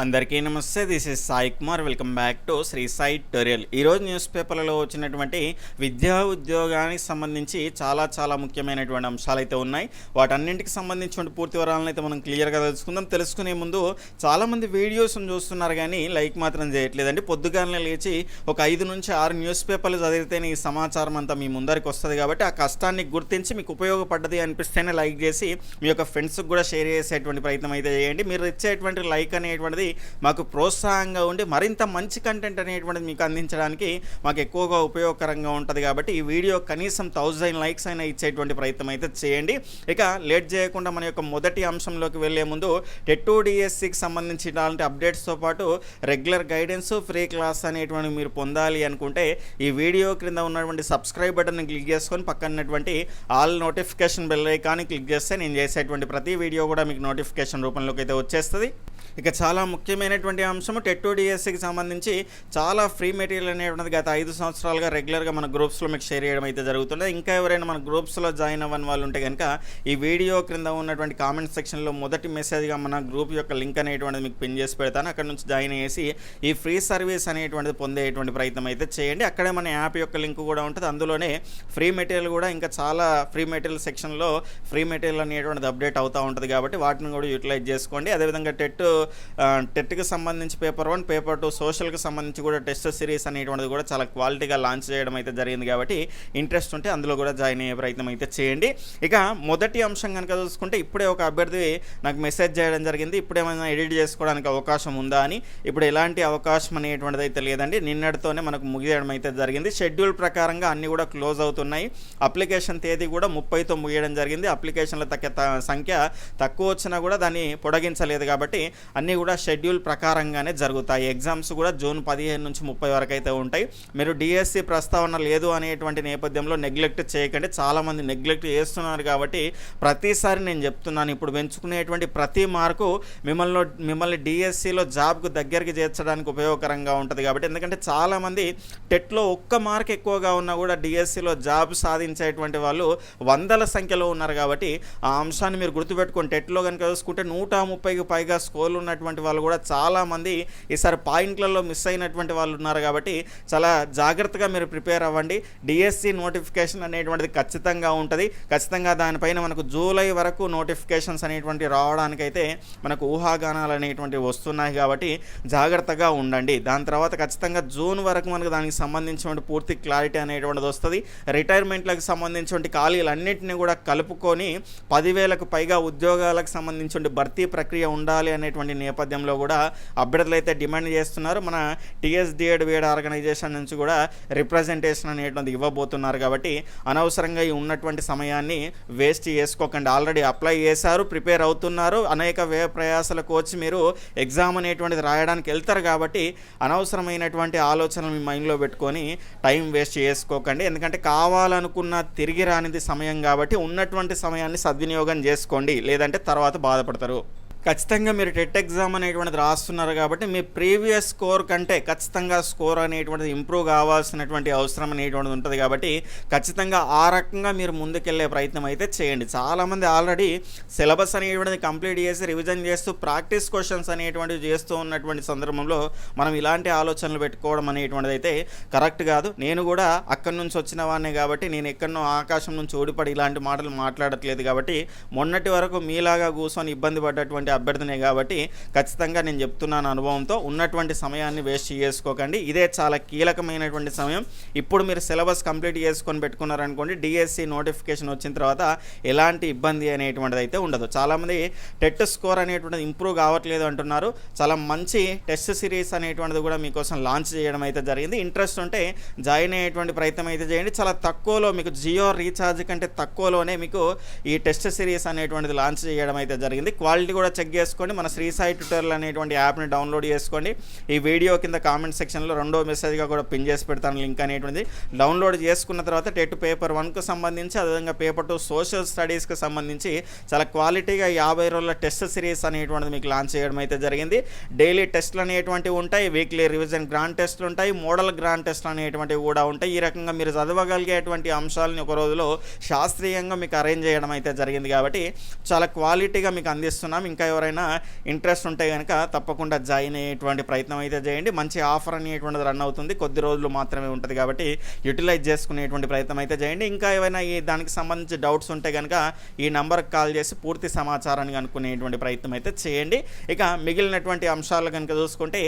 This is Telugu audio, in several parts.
అందరికీ నమస్తే this is Sai Kumar. Welcome back to Sri Sai tutorial ఈరోజు న్యూస్ పేపర్లలో వచ్చినటువంటి విద్యా ఉద్యోగానికి సంబంధించి చాలా చాలా ముఖ్యమైనటువంటి అంశాలు అయితే ఉన్నాయి. వాటన్నింటికి సంబంధించిన పూర్తి వివరాలను అయితే మనం క్లియర్గా తెలుసుకుందాం. తెలుసుకునే ముందు చాలామంది వీడియోస్ని చూస్తున్నారు కానీ లైక్ మాత్రం చేయట్లేదండి. పొద్దుగానే లేచి ఒక ఐదు నుంచి ఆరు న్యూస్ పేపర్లు చదివితేనే ఈ సమాచారం అంతా మీ ముందరికి వస్తుంది కాబట్టి ఆ కష్టాన్ని గుర్తించి మీకు ఉపయోగపడ్డది అనిపిస్తేనే లైక్ చేసి మీ యొక్క ఫ్రెండ్స్కి కూడా షేర్ చేసేటువంటి ప్రయత్నం అయితే చేయండి. మీరు ఇచ్చేటువంటి లైక్ అనేటువంటిది మాకు ప్రోత్సాహంగా ఉండి మరింత మంచి కంటెంట్ అనేటువంటిది మీకు అందించడానికి మాకు ఎక్కువగా ఉపయోగకరంగా ఉంటుంది కాబట్టి ఈ వీడియో కనీసం థౌజండ్ లైక్స్ అయినా ఇచ్చేటువంటి ప్రయత్నం అయితే చేయండి. ఇక లేట్ చేయకుండా మన యొక్క మొదటి అంశంలోకి వెళ్ళే ముందు టెట్టు డిఎస్సికి సంబంధించిన అప్డేట్స్తో పాటు రెగ్యులర్ గైడెన్స్ ఫ్రీ క్లాస్ అనేటువంటి మీరు పొందాలి అనుకుంటే ఈ వీడియో క్రింద ఉన్నటువంటి సబ్స్క్రైబ్ బటన్ క్లిక్ చేసుకొని పక్కనటువంటి all notification bell icon click చేస్తే నేను చేసేటువంటి ప్రతి వీడియో కూడా మీకు నోటిఫికేషన్ రూపంలోకి అయితే వచ్చేస్తుంది. ఇక చాలా ముఖ్యమైనటువంటి అంశం టెట్ డిఎస్సికి సంబంధించి చాలా ఫ్రీ మెటీరియల్ అనేటువంటిది గత ఐదు సంవత్సరాలుగా రెగ్యులర్గా మన గ్రూప్స్లో మీకు షేర్ చేయడం అయితే జరుగుతుంది. ఇంకా ఎవరైనా మన గ్రూప్స్లో జాయిన్ అవ్వని వాళ్ళు ఉంటే కనుక ఈ వీడియో క్రింద ఉన్నటువంటి కామెంట్ సెక్షన్లో మొదటి మెసేజ్గా మన గ్రూప్ యొక్క లింక్ అనేటువంటిది మీకు పిన్ చేసి పెడతాను. అక్కడ నుంచి జాయిన్ చేసి ఈ ఫ్రీ సర్వీస్ అనేటువంటిది పొందేటువంటి ప్రయత్నం అయితే చేయండి. అక్కడే మన యాప్ యొక్క లింక్ కూడా ఉంటుంది. అందులోనే ఫ్రీ మెటీరియల్ కూడా ఇంకా చాలా ఫ్రీ మెటీరియల్ సెక్షన్లో ఫ్రీ మెటీరియల్ అనేటువంటిది అప్డేట్ అవుతూ ఉంటుంది కాబట్టి వాటిని కూడా యూటిలైజ్ చేసుకోండి. అదేవిధంగా టెట్ టెట్కి సంబంధించి పేపర్ వన్ పేపర్ టూ సోషల్కి సంబంధించి కూడా టెస్ట్ సిరీస్ అనేటువంటిది కూడా చాలా క్వాలిటీగా లాంచ్ చేయడం అయితే జరిగింది కాబట్టి ఇంట్రెస్ట్ ఉంటే అందులో కూడా జాయిన్ అయ్యే ప్రయత్నం అయితే చేయండి. ఇక మొదటి అంశం కనుక చూసుకుంటే ఇప్పుడే ఒక అభ్యర్థి నాకు మెసేజ్ చేయడం జరిగింది. ఇప్పుడేమైనా ఎడిట్ చేసుకోవడానికి అవకాశం ఉందా అని. ఇప్పుడు ఎలాంటి అవకాశం అనేటువంటిది అయితే లేదండి. నిన్నటితోనే మనకు ముగియడం అయితే జరిగింది. షెడ్యూల్ ప్రకారంగా అన్నీ కూడా క్లోజ్ అవుతున్నాయి. అప్లికేషన్ తేదీ కూడా ముప్పైతో ముగియడం జరిగింది. అప్లికేషన్ల తగ్గ సంఖ్య తక్కువ వచ్చినా కూడా దాన్ని పొడిగించలేదు కాబట్టి అన్నీ కూడా షెడ్యూల్ ప్రకారంగానే జరుగుతాయి. ఎగ్జామ్స్ కూడా జూన్ పదిహేను నుంచి ముప్పై వరకు అయితే ఉంటాయి. మీరు డిఎస్సి ప్రస్తావన లేదు అనేటువంటి నేపథ్యంలో నెగ్లెక్ట్ చేయకండి. చాలామంది నెగ్లెక్ట్ చేస్తున్నారు కాబట్టి ప్రతిసారి నేను చెప్తున్నాను. ఇప్పుడు పెంచుకునేటువంటి ప్రతి మార్కు మిమ్మల్ని మిమ్మల్ని డిఎస్సిలో జాబ్కు దగ్గరికి చేర్చడానికి ఉపయోగకరంగా ఉంటుంది కాబట్టి. ఎందుకంటే చాలామంది టెట్లో ఒక్క మార్క్ ఎక్కువగా ఉన్నా కూడా డిఎస్సిలో జాబ్ సాధించేటువంటి వాళ్ళు వందల సంఖ్యలో ఉన్నారు కాబట్టి ఆ అంశాన్ని మీరు గుర్తుపెట్టుకొని టెట్లో కనుక చూసుకుంటే నూట ముప్పైకి పైగా స్కోర్లు ఉన్నటువంటి వాళ్ళు కూడా చాలామంది ఈసారి పాయింట్లలో మిస్ అయినటువంటి వాళ్ళు ఉన్నారు కాబట్టి చాలా జాగ్రత్తగా మీరు ప్రిపేర్ అవ్వండి. డిఎస్సి నోటిఫికేషన్ అనేటువంటిది ఖచ్చితంగా ఉంటుంది. ఖచ్చితంగా దానిపైన మనకు జూలై వరకు నోటిఫికేషన్స్ అనేటువంటి రావడానికైతే మనకు ఊహాగానాలు అనేటువంటివి వస్తున్నాయి కాబట్టి జాగ్రత్తగా ఉండండి. దాని తర్వాత ఖచ్చితంగా జూన్ వరకు మనకు దానికి సంబంధించిన పూర్తి క్లారిటీ అనేటువంటిది వస్తుంది. రిటైర్మెంట్లకు సంబంధించిన ఖాళీలన్నింటినీ కూడా కలుపుకొని పదివేలకు పైగా ఉద్యోగాలకు సంబంధించిన భర్తీ ప్రక్రియ ఉండాలి అనేటువంటి నేపథ్యంలో కూడా అభ్యర్థులు అయితే డిమాండ్ చేస్తున్నారు. మన టీఎస్డిఎడ్ వేడ్ ఆర్గనైజేషన్ నుంచి కూడా రిప్రజెంటేషన్ అనేటువంటిది ఇవ్వబోతున్నారు కాబట్టి అనవసరంగా ఈ ఉన్నటువంటి సమయాన్ని వేస్ట్ చేసుకోకండి. ఆల్రెడీ అప్లై చేశారు ప్రిపేర్ అవుతున్నారు. అనేక వ్యయ ప్రయాసాలకు వచ్చి మీరు ఎగ్జామ్ అనేటువంటిది రాయడానికి వెళ్తారు కాబట్టి అనవసరమైనటువంటి ఆలోచనలు మీ మైండ్లో పెట్టుకొని టైం వేస్ట్ చేసుకోకండి. ఎందుకంటే కావాలనుకున్న తిరిగి రానిది సమయం కాబట్టి ఉన్నటువంటి సమయాన్ని సద్వినియోగం చేసుకోండి. లేదంటే తర్వాత బాధపడతారు. ఖచ్చితంగా మీరు టెట్ ఎగ్జామ్ అనేటువంటిది రాస్తున్నారు కాబట్టి మీ ప్రీవియస్ స్కోర్ కంటే ఖచ్చితంగా స్కోర్ అనేటువంటిది ఇంప్రూవ్ కావాల్సినటువంటి అవసరం అనేటువంటిది ఉంటుంది కాబట్టి ఖచ్చితంగా ఆ రకంగా మీరు ముందుకెళ్ళే ప్రయత్నం అయితే చేయండి. చాలామంది ఆల్రెడీ సిలబస్ అనేటువంటిది కంప్లీట్ చేసి రివిజన్ చేస్తూ ప్రాక్టీస్ క్వశ్చన్స్ అనేటువంటివి చేస్తూ ఉన్నటువంటి సందర్భంలో మనం ఇలాంటి ఆలోచనలు పెట్టుకోవడం అనేటువంటిది అయితే కరెక్ట్ కాదు. నేను కూడా అక్కడి నుంచి వచ్చిన వాడిని కాబట్టి నేను ఎక్కడో ఆకాశం నుంచి ఓడిపడి ఇలాంటి మాటలు మాట్లాడట్లేదు కాబట్టి మొన్నటి వరకు మీలాగా కూర్చొని ఇబ్బంది పడ్డటువంటి అభ్యర్థినే కాబట్టి ఖచ్చితంగా నేను చెప్తున్నాను అనుభవంతో ఉన్నటువంటి సమయాన్ని వేస్ట్ చేసుకోకండి. ఇదే చాలా కీలకమైనటువంటి సమయం. ఇప్పుడు మీరు సిలబస్ కంప్లీట్ చేసుకొని పెట్టుకున్నారనుకోండి డిఎస్సి నోటిఫికేషన్ వచ్చిన తర్వాత ఎలాంటి ఇబ్బంది అనేటువంటిది అయితే ఉండదు. చాలామంది టెట్ స్కోర్ అనేటువంటిది ఇంప్రూవ్ కావట్లేదు అంటున్నారు. చాలా మంచి టెస్ట్ సిరీస్ అనేటువంటిది కూడా మీకోసం లాంచ్ చేయడం అయితే జరిగింది. ఇంట్రెస్ట్ ఉంటే జాయిన్ అయ్యేటువంటి ప్రయత్నం అయితే చేయండి. చాలా తక్కువలో మీకు జియో రీఛార్జ్ కంటే తక్కువలోనే మీకు ఈ టెస్ట్ సిరీస్ అనేటువంటిది లాంచ్ చేయడం అయితే జరిగింది. క్వాలిటీ కూడా చెక్ చేసుకోండి మన శ్రీ సాయి ట్యూటర్లు అనేటువంటి యాప్ని డౌన్లోడ్ చేసుకోండి. ఈ వీడియో కింద కామెంట్ సెక్షన్లో రెండో మెసేజ్గా కూడా పిన్ చేసి పెడతాను లింక్ అనేటువంటిది. డౌన్లోడ్ చేసుకున్న తర్వాత టెట్ పేపర్ వన్కు సంబంధించి అదేవిధంగా పేపర్ టూ సోషల్ స్టడీస్కి సంబంధించి చాలా క్వాలిటీగా యాభై రోజుల టెస్ట్ సిరీస్ అనేటువంటిది మీకు లాంచ్ చేయడం అయితే జరిగింది. డైలీ టెస్ట్లు అనేటువంటివి ఉంటాయి వీక్లీ రివిజన్ గ్రాండ్ టెస్ట్లు ఉంటాయి మోడల్ గ్రాండ్ టెస్ట్లు అనేటువంటివి కూడా ఉంటాయి. ఈ రకంగా మీరు చదవగలిగేటువంటి అంశాలని ఒక రోజులో శాస్త్రీయంగా మీకు అరేంజ్ చేయడం అయితే జరిగింది కాబట్టి చాలా క్వాలిటీగా మీకు అందిస్తున్నాం. ఇంకా ఎవరైనా ఇంట్రెస్ట్ ఉంటే కనుక తప్పకుండా జాయిన్ అయ్యేటువంటి ప్రయత్నం అయితే చేయండి. మంచి ఆఫర్ అనేటువంటిది రన్ అవుతుంది. కొద్ది రోజులు మాత్రమే ఉంటుంది కాబట్టి యూటిలైజ్ చేసుకునేటువంటి ప్రయత్నం అయితే చేయండి. ఇంకా ఏమైనా ఈ దానికి సంబంధించి డౌట్స్ ఉంటే కనుక ఈ నంబర్కి కాల్ చేసి పూర్తి సమాచారాన్ని కనుక్కునేటువంటి ప్రయత్నం అయితే చేయండి. ఇక మిగిలినటువంటి అంశాలు కనుక చూసుకుంటే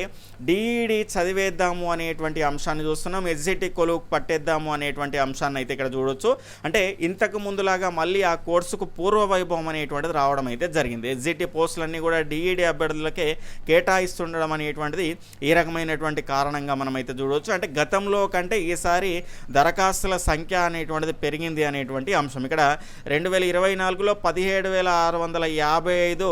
డిఈడి చదివేద్దాము అనేటువంటి అంశాన్ని చూస్తున్నాం. ఎస్జిటి కొలువు పట్టేద్దాము అనేటువంటి అంశాన్ని అయితే ఇక్కడ చూడొచ్చు. అంటే ఇంతకు ముందులాగా మళ్ళీ ఆ కోర్సుకు పూర్వ వైభవం అనేటువంటిది రావడం అయితే జరిగింది. ఎస్జిటి పోస్టులన్నీ కూడా డిఈడి అభ్యర్థులకే కేటాయిస్తుండడం అనేటువంటిది ఈ రకమైనటువంటి కారణంగా మనం అయితే చూడవచ్చు. అంటే గతంలో కంటే ఈసారి దరఖాస్తుల సంఖ్య అనేటువంటిది పెరిగింది అనేటువంటి అంశం. ఇక్కడ రెండు వేల ఇరవై నాలుగులో పదిహేడు వేల ఆరు వందల యాభై ఐదు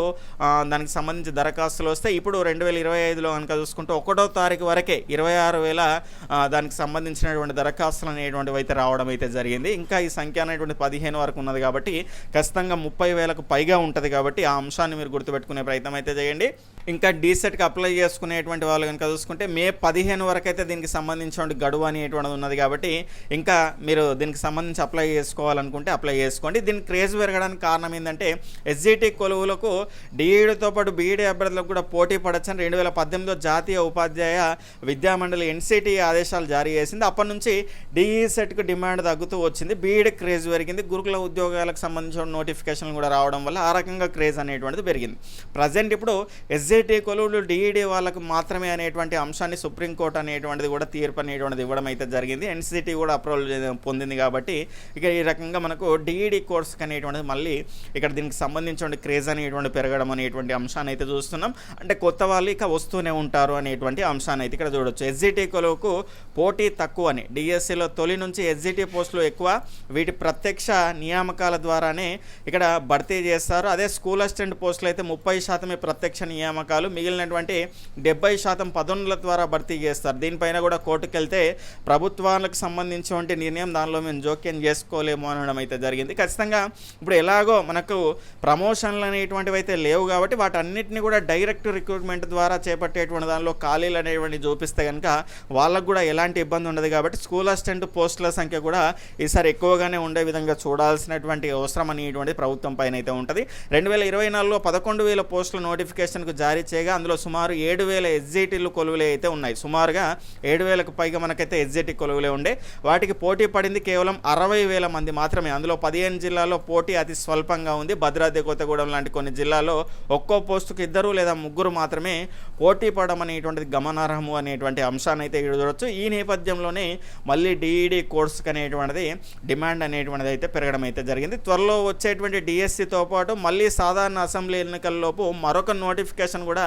దానికి సంబంధించి దరఖాస్తులు వస్తే ఇప్పుడు రెండు వేల ఇరవై ఐదులో కనుక చూసుకుంటే ఒకటో తారీఖు వరకే ఇరవై ఆరు వేల దానికి సంబంధించినటువంటి దరఖాస్తులు అనేటువంటివి అయితే రావడం అయితే జరిగింది. ఇంకా ఈ సంఖ్య అనేటువంటి పదిహేను వరకు ఉన్నది కాబట్టి ఖచ్చితంగా ముప్పై వేలకు పైగా ఉంటుంది కాబట్టి ఆ అంశాన్ని మీరు గుర్తుపెట్టుకునే ప్రయత్నం అయితే చేయండి. ఇంకా డీసెట్కి అప్లై చేసుకునేటువంటి వాళ్ళు కనుక చూసుకుంటే మే పదిహేను వరకు అయితే దీనికి సంబంధించిన గడువు అనేటువంటిది ఉన్నది కాబట్టి ఇంకా మీరు దీనికి సంబంధించి అప్లై చేసుకోవాలనుకుంటే అప్లై చేసుకోండి. దీనికి క్రేజ్ పెరగడానికి కారణం ఏంటంటే ఎస్జిటి కొలువులకు డిఈడితో పాటు బీఈడి అభ్యర్థులకు కూడా పోటీ పడచ్చని రెండు వేల పద్దెనిమిదిలో జాతీయ ఉపాధ్యాయ విద్యామండలి ఎన్సిటి ఆదేశాలు జారీ చేసింది. అప్పటి నుంచి డిఈ సెట్కు డిమాండ్ తగ్గుతూ వచ్చింది. బీఈడి క్రేజ్ పెరిగింది. గురుకుల ఉద్యోగాలకు సంబంధించిన నోటిఫికేషన్లు కూడా రావడం వల్ల ఆ రకంగా క్రేజ్ అనేటువంటిది పెరిగింది. ప్రజెంట్ ఇప్పుడు ఎస్ఐటీ కొలువులు డిఈడి వాళ్ళకు మాత్రమే అనేటువంటి అంశాన్ని సుప్రీంకోర్టు అనేటువంటిది కూడా తీర్పు అనేటువంటిది ఇవ్వడం అయితే జరిగింది. ఎన్సిటి కూడా అప్రూవల్ పొందింది కాబట్టి ఇక ఈ రకంగా మనకు డిఈడి కోర్స్కి అనేటువంటిది మళ్ళీ ఇక్కడ దీనికి సంబంధించిన క్రేజ్ అనేటువంటి పెరగడం అనేటువంటి అంశాన్ని అయితే చూస్తున్నాం. అంటే కొత్త వాళ్ళు ఇక వస్తూనే ఉంటారు అనేటువంటి అంశాన్ని అయితే ఇక్కడ చూడొచ్చు. ఎస్జిటి కొలువుకు పోటీ తక్కువ అని డిఎస్సిలో తొలి నుంచి ఎస్జిటి పోస్టులు ఎక్కువ వీటి ప్రత్యక్ష నియామకాల ద్వారానే ఇక్కడ భర్తీ చేస్తారు. అదే స్కూల్ అసిస్టెంట్ పోస్టులు అయితే ముప్పై శాతమే ప్రత్యక్ష నియామకాలు మిగిలినటువంటి డెబ్బై శాతం పదోన్నతుల ద్వారా భర్తీ చేస్తారు. దీనిపైన కూడా కోర్టుకెళ్తే ప్రభుత్వాలకు సంబంధించినటువంటి నిర్ణయం దానిలో మేము జోక్యం చేసుకోలేము అనడం అయితే జరిగింది. ఖచ్చితంగా ఇప్పుడు ఎలాగో మనకు ప్రమోషన్లు అనేటువంటివి అయితే లేవు కాబట్టి వాటన్నిటిని కూడా డైరెక్ట్ రిక్రూట్మెంట్ ద్వారా చేపట్టేటువంటి దానిలో ఖాళీలు అనేటువంటి చూపిస్తే కనుక వాళ్ళకు కూడా ఎలాంటి ఇబ్బంది ఉండదు కాబట్టి స్కూల్ అసిస్టెంట్ పోస్టుల సంఖ్య కూడా ఈసారి ఎక్కువగానే ఉండే విధంగా చూడాల్సినటువంటి అవసరం అనేటువంటి ప్రభుత్వం పైన అయితే ఉంటుంది. రెండు వేల ఇరవై నాలుగులో పదకొండు వేల పోస్టుల నోటిఫికేషన్కు జారీ చేయగా అందులో సుమారు ఏడు వేల ఎస్జిటీలు కొలువులే అయితే ఉన్నాయి. సుమారుగా ఏడు వేలకు పైగా మనకైతే ఎస్జిటి కొలువులే ఉండే. వాటికి పోటీ పడింది కేవలం అరవై వేల మంది మాత్రమే. అందులో పదిహేను జిల్లాల్లో పోటీ అతి స్వల్పంగా ఉంది. భద్రాద్రి కొత్తగూడెం లాంటి కొన్ని జిల్లాల్లో ఒక్కో పోస్టుకు ఇద్దరు లేదా ముగ్గురు మాత్రమే పోటీ పడడం అనేటువంటిది గమనార్హము అనేటువంటి అంశాన్ని అయితే చూడవచ్చు ఈ నేపథ్యంలోనే మళ్ళీ డిఈడి కోర్సుకు అనేటువంటిది డిమాండ్ అనేటువంటిది అయితే పెరగడం అయితే జరిగింది. త్వరలో వచ్చేటువంటి డిఎస్సితో పాటు మళ్ళీ సాధారణ అసెంబ్లీ ఎన్నికల్లోపు మరొక నోటిఫికేషన్ కూడా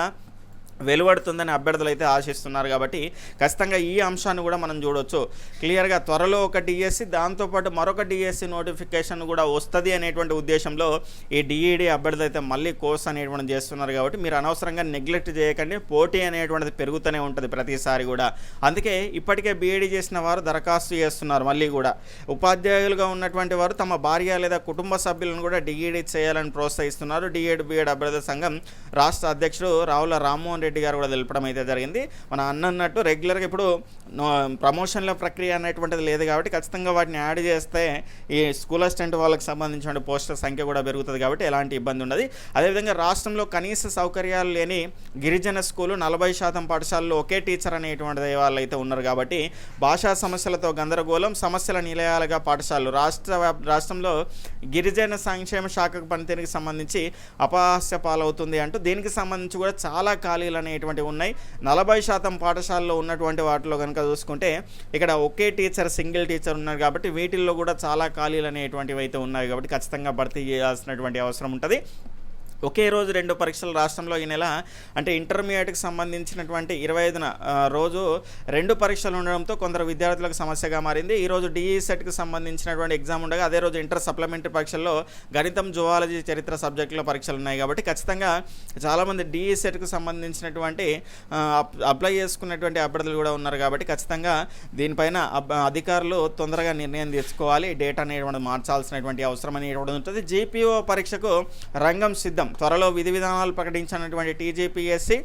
వెలువడుతుందని అభ్యర్థులు అయితే ఆశిస్తున్నారు కాబట్టి ఖచ్చితంగా ఈ అంశాన్ని కూడా మనం చూడొచ్చు. క్లియర్గా త్వరలో ఒక డిఎస్సి దాంతోపాటు మరొక డిఎస్సి నోటిఫికేషన్ కూడా వస్తుంది అనేటువంటి ఉద్దేశంలో ఈ డిఈడి అభ్యర్థులు అయితే మళ్ళీ కోర్స్ అనేటువంటి చేస్తున్నారు కాబట్టి మీరు అనవసరంగా నెగ్లెక్ట్ చేయకండి. పోటీ అనేటువంటిది పెరుగుతూనే ఉంటుంది ప్రతిసారి కూడా. అందుకే ఇప్పటికే బీఈడీ చేసిన వారు దరఖాస్తు చేస్తున్నారు మళ్ళీ కూడా. ఉపాధ్యాయులుగా ఉన్నటువంటి వారు తమ భార్య లేదా కుటుంబ సభ్యులను కూడా డిఈడి చేయాలని ప్రోత్సహిస్తున్నారు. డిఈడి బీఈడి అభ్యర్థుల సంఘం రాష్ట్ర అధ్యక్షుడు రావుల రామ్మోహన్ రెడ్డి గారు కూడా తెలపడం అయితే జరిగింది. మన అన్న అన్నట్టు రెగ్యులర్గా ఇప్పుడు ప్రమోషన్ల ప్రక్రియ అనేటువంటిది లేదు కాబట్టి ఖచ్చితంగా వాటిని యాడ్ చేస్తే ఈ స్కూల్ అసిస్టెంట్ వాళ్ళకి సంబంధించిన పోస్టుల సంఖ్య కూడా పెరుగుతుంది కాబట్టి ఎలాంటి ఇబ్బంది ఉండదు. అదేవిధంగా రాష్ట్రంలో కనీస సౌకర్యాలు లేని గిరిజన స్కూలు నలభై శాతం పాఠశాలలో ఒకే టీచర్ అనేటువంటిది వాళ్ళు అయితే ఉన్నారు కాబట్టి భాషా సమస్యలతో గందరగోళం సమస్యల నిలయాలుగా పాఠశాలలు రాష్ట్ర రాష్ట్రంలో గిరిజన సంక్షేమ శాఖకు పనితీరుకి సంబంధించి అపహాస్య పాలవుతుంది అంటూ దీనికి సంబంధించి కూడా చాలా ఖాళీలు అనేటువంటివి ఉన్నాయి. నలభై శాతం పాఠశాలలో ఉన్నటువంటి వాటిలో కనుక చూసుకుంటే ఇక్కడ ఒకే టీచర్ సింగిల్ టీచర్ ఉన్నారు కాబట్టి వీటిల్లో కూడా చాలా ఖాళీలు అనేటువంటివి అయితే ఉన్నాయి కాబట్టి ఖచ్చితంగా భర్తీ చేయాల్సినటువంటి అవసరం ఉంటుంది. ఒకే రోజు రెండు పరీక్షలు రాష్ట్రంలో ఈ నెల అంటే ఇంటర్మీడియట్కి సంబంధించినటువంటి ఇరవై ఐదున రోజు రెండు పరీక్షలు ఉండడంతో కొందరు విద్యార్థులకు సమస్యగా మారింది. ఈ రోజు డిఈ సెట్కి సంబంధించినటువంటి ఎగ్జామ్ ఉండగా అదే రోజు ఇంటర్ సప్లిమెంటరీ పరీక్షల్లో గణితం జువాలజీ చరిత్ర సబ్జెక్టులో పరీక్షలు ఉన్నాయి కాబట్టి ఖచ్చితంగా చాలామంది డిఈ సెట్కి సంబంధించినటువంటి అప్- అప్లై చేసుకున్నటువంటి అభ్యర్థులు కూడా ఉన్నారు కాబట్టి ఖచ్చితంగా దీనిపైన అబ్- అధికారులు తొందరగా నిర్ణయం తీసుకోవాలి. డేటా అనేటువంటి మార్చాల్సినటువంటి అవసరం అనేటువంటి ఉంటుంది. జీపీఓ పరీక్షకు రంగం సిద్ధం. త్వరలో విధి విధానాలు ప్రకటించినటువంటి టీజీపీఎస్సీ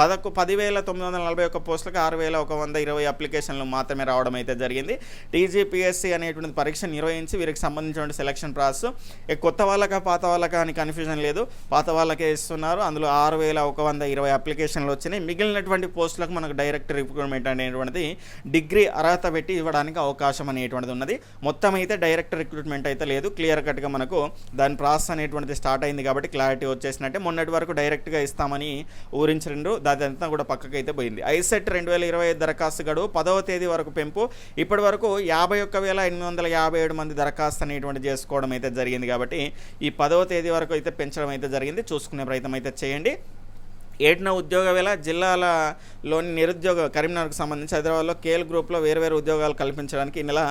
పదకు పదివేల తొమ్మిది వందల నలభై ఒక్క పోస్టులకు ఆరు వేల ఒక వంద ఇరవై అప్లికేషన్లు మాత్రమే రావడం అయితే జరిగింది. టీజీపీఎస్సీ అనేటువంటి పరీక్ష నిర్వహించి వీరికి సంబంధించిన సెలక్షన్ ప్రాసెస్ కొత్త వాళ్ళకా పాత వాళ్ళకా అని కన్ఫ్యూజన్ లేదు. పాత వాళ్ళకే ఇస్తున్నారు. అందులో ఆరు వేల ఒక వంద ఇరవై అప్లికేషన్లు వచ్చినాయి. మిగిలినటువంటి పోస్టులకు మనకు డైరెక్ట్ రిక్రూట్మెంట్ అనేటువంటిది డిగ్రీ అర్హత పెట్టి ఇవ్వడానికి అవకాశం అనేటువంటిది ఉన్నది. మొత్తం అయితే డైరెక్ట్ రిక్రూట్మెంట్ అయితే లేదు. క్లియర్ కట్గా మనకు దాని ప్రాసెస్ అనేటువంటిది స్టార్ట్ అయింది కాబట్టి క్లారిటీ వచ్చేసినట్టే. మొన్నటి వరకు డైరెక్ట్గా ఇస్తామని ఊరించండ్రు అదంతా కూడా పక్కకైతే అయితే పోయింది ఐసెట్ రెండు వేల ఇరవై ఐదు దరఖాస్తు గడువు పదవ తేదీ వరకు పెంపు. ఇప్పటి వరకు యాభై ఒక్క వేల ఎనిమిది వందల యాభై ఏడు మంది దరఖాస్తు అనేటువంటి చేసుకోవడం అయితే జరిగింది కాబట్టి ఈ పదవ తేదీ వరకు అయితే పెంచడం అయితే జరిగింది. చూసుకునే ప్రయత్నం అయితే చేయండి. ఏడున ఉద్యోగ వేళ జిల్లాలలోని నిరుద్యోగ కరీంనగర్కు సంబంధించి హైదరాబాద్లో కేఎల్ గ్రూప్లో వేరువేరు ఉద్యోగాలు కల్పించడానికి ఈ నెల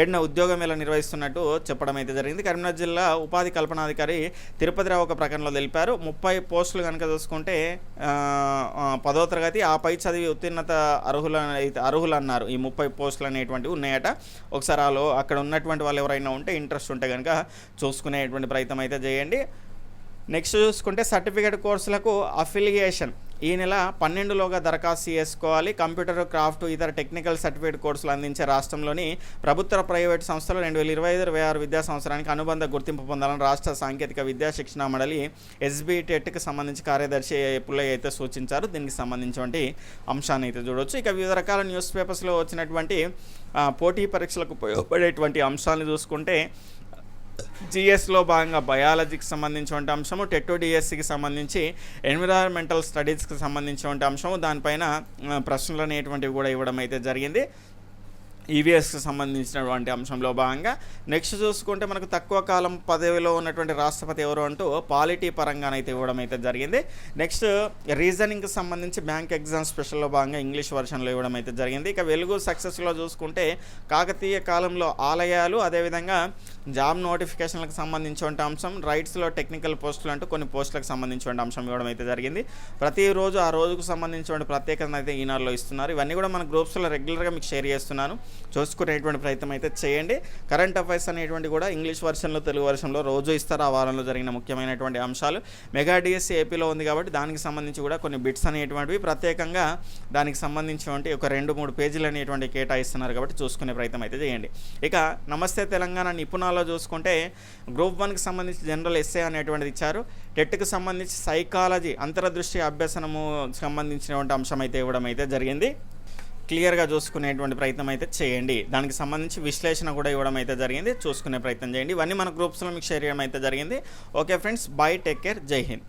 ఏడున ఉద్యోగ మేళ నిర్వహిస్తున్నట్టు చెప్పడం అయితే జరిగింది. కరీంనగర్ జిల్లా ఉపాధి కల్పనాధికారి తిరుపతిరావు ఒక ప్రకటనలో తెలిపారు. ముప్పై పోస్టులు కనుక చూసుకుంటే పదో తరగతి ఆ పై చదివి ఉత్తీర్ణత అర్హుల అయితే అర్హులు అన్నారు ఈ ముప్పై పోస్టులు అనేటువంటివి ఉన్నాయట. ఒకసారి వాళ్ళు అక్కడ ఉన్నటువంటి వాళ్ళు ఎవరైనా ఉంటే ఇంట్రెస్ట్ ఉంటే కనుక చూసుకునేటువంటి ప్రయత్నం అయితే చేయండి. నెక్స్ట్ చూసుకుంటే సర్టిఫికేట్ కోర్సులకు అఫిలియేషన్ ఈ నెల పన్నెండులోగా దరఖాస్తు చేసుకోవాలి. కంప్యూటర్ క్రాఫ్ట్ ఇతర టెక్నికల్ సర్టిఫికేట్ కోర్సులు అందించే రాష్ట్రంలోని ప్రభుత్వ ప్రైవేట్ సంస్థలు రెండు వేల ఇరవై ఐదు ఇరవై ఆరు విద్యా సంవత్సరానికి అనుబంధ గుర్తింపు పొందాలని రాష్ట్ర సాంకేతిక విద్యా శిక్షణ మండలి ఎస్బీ టెట్కి సంబంధించి కార్యదర్శి పుల్లయ్య అయితే సూచించారు. దీనికి సంబంధించినటువంటి అంశాన్ని అయితే చూడవచ్చు ఇక వివిధ రకాల న్యూస్ పేపర్స్లో వచ్చినటువంటి పోటీ పరీక్షలకు ఉపయోగపడేటువంటి అంశాలను చూసుకుంటే జిఎస్లో భాగంగా బయాలజీకి సంబంధించినటువంటి అంశము టెట్టో డిఎస్సికి సంబంధించి ఎన్విరాన్మెంటల్ స్టడీస్కి సంబంధించినటువంటి అంశము దానిపైన ప్రశ్నలు అనేటువంటివి కూడా ఇవ్వడం అయితే జరిగింది. ఈవీఎస్కి సంబంధించినటువంటి అంశంలో భాగంగా నెక్స్ట్ చూసుకుంటే మనకు తక్కువ కాలం పదవిలో ఉన్నటువంటి రాష్ట్రపతి ఎవరు అంటూ పాలిటీ పరంగానైతే ఇవ్వడం అయితే జరిగింది. నెక్స్ట్ రీజనింగ్కి సంబంధించి బ్యాంక్ ఎగ్జామ్ స్పెషల్లో భాగంగా ఇంగ్లీష్ వర్షన్లో ఇవ్వడం అయితే జరిగింది. ఇక వెలుగు సక్సెస్లో చూసుకుంటే కాకతీయ కాలంలో ఆలయాలు అదేవిధంగా జాబ్ నోటిఫికేషన్లకు సంబంధించినటువంటి అంశం రైట్స్లో టెక్నికల్ పోస్టులు అంటూ కొన్ని పోస్టులకు సంబంధించినటువంటి అంశం ఇవ్వడం అయితే జరిగింది. ప్రతిరోజు ఆ రోజుకు సంబంధించిన ప్రత్యేకత అయితే ఈనాడులో ఇస్తున్నారు. ఇవన్నీ కూడా మన గ్రూప్స్లో రెగ్యులర్గా మీకు షేర్ చేస్తున్నాను. చూసుకునేటువంటి ప్రయత్నం అయితే చేయండి. కరెంట్ అఫైర్స్ అనేటువంటి కూడా ఇంగ్లీష్ వర్షన్లో తెలుగు వర్షన్లో రోజు ఇస్తారు. ఆ వారంలో జరిగిన ముఖ్యమైనటువంటి అంశాలు. మెగా డిఎస్సి ఏపీలో ఉంది కాబట్టి దానికి సంబంధించి కూడా కొన్ని బిట్స్ అనేటువంటివి ప్రత్యేకంగా దానికి సంబంధించినటువంటి ఒక రెండు మూడు పేజీలు అనేటువంటి కేటాయిస్తున్నారు కాబట్టి చూసుకునే ప్రయత్నం అయితే చేయండి. ఇక నమస్తే తెలంగాణ నిపుణాల్లో చూసుకుంటే గ్రూప్ వన్కి సంబంధించి జనరల్ ఎస్ఏ అనేటువంటిది ఇచ్చారు. టెట్కి సంబంధించి సైకాలజీ అంతర్దృష్టి అభ్యసనము సంబంధించినటువంటి అంశం అయితే ఇవ్వడం అయితే జరిగింది. క్లియర్గా చూసుకునేటువంటి ప్రయత్నం అయితే చేయండి. దానికి సంబంధించి విశ్లేషణ కూడా ఇవ్వడం అయితే జరిగింది. చూసుకునే ప్రయత్నం చేయండి. ఇవన్నీ మన గ్రూప్స్లో మీకు షేర్ చేయడం అయితే జరిగింది. Okay friends bye take care జై హింద్.